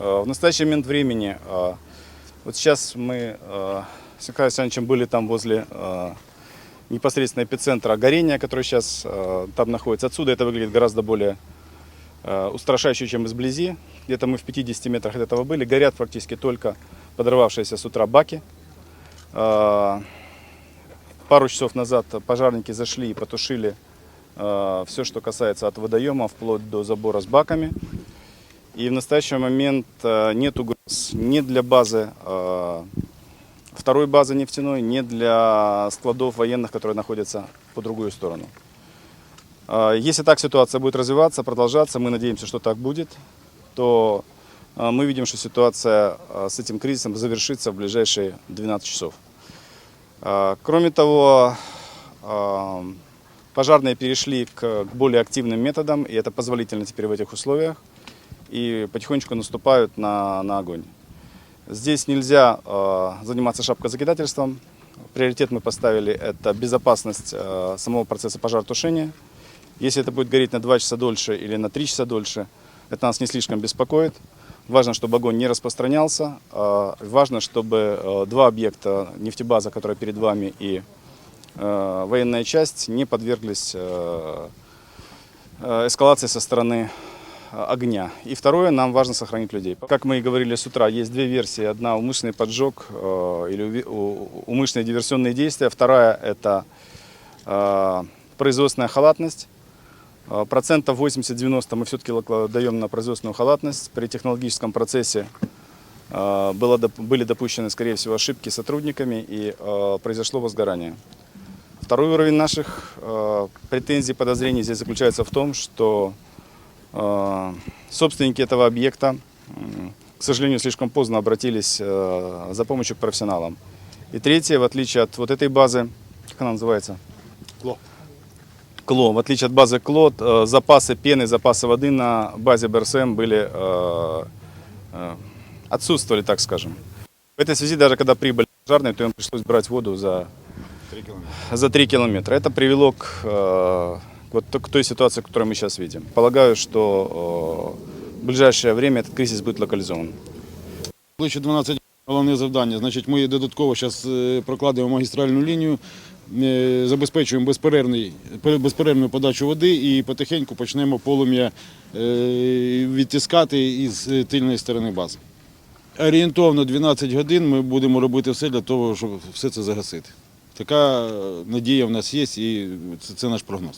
Э, В настоящий момент времени, э, вот сейчас мы э, с Николаем Александровичем были там возле непосредственно эпицентра горения, который сейчас там находится. Отсюда это выглядит гораздо более устрашающе, чем изблизи. Где-то мы в 50 метрах от этого были. Горят практически только подорвавшиеся с утра баки. Пару часов назад пожарники зашли и потушили все, что касается от водоема, вплоть до забора с баками. И в настоящий момент э, нет угроз ни для базы, э, второй базы нефтяной, ни для складов военных, которые находятся по другую сторону. Э, Если так ситуация будет развиваться, продолжаться, мы надеемся, что так будет, то мы видим, что ситуация с этим кризисом завершится в ближайшие 12 часов. Кроме того, пожарные перешли к более активным методам, и это позволительно теперь в этих условиях, и потихонечку наступают на, на огонь. Здесь нельзя э, заниматься шапкозакидательством. Приоритет мы поставили – это безопасность э, самого процесса пожаротушения. Если это будет гореть на 2 часа дольше или на 3 часа дольше, это нас не слишком беспокоит. Важно, чтобы огонь не распространялся. э, Важно, чтобы э, два объекта, нефтебаза, которая перед вами, и э, военная часть не подверглись э, э, эскалации со стороны огня. И второе, нам важно сохранить людей. Как мы и говорили с утра, есть две версии. Одна умышленный поджог э, или умышленные диверсионные действия. Вторая это э, производственная халатность. Э, Процентов 80-90 мы все-таки даем на производственную халатность. При технологическом процессе было, были допущены, скорее всего, ошибки сотрудниками и произошло возгорание. Второй уровень наших претензий, подозрений здесь заключается в том, что собственники этого объекта, к сожалению, слишком поздно обратились э, за помощью к профессионалам. И третье, в отличие от вот этой базы, как она называется? Кло. Кло. В отличие от базы Кло, э, запасы пены, запасы воды на базе БРСМ были, э, э, отсутствовали, так скажем. В этой связи, даже когда прибыли пожарные, то им пришлось брать воду за Три кілометри. за 3 километра. Это привело к, э, вот к той ситуации, которую мы сейчас видим. Полагаю, что э, в ближайшее время этот кризис будет локализован. Ближче 12 головне завдання. Значить, ми додатково зараз прокладемо магістральну лінію, е, забезпечуємо безперервний, безперервну подачу води і потихеньку почнемо полум'я е, відтискати із е, тильної сторони бази. Орієнтовно 12 годин ми будемо робити все для того, щоб все це загасити. Така е, надія в нас є і це, це наш прогноз.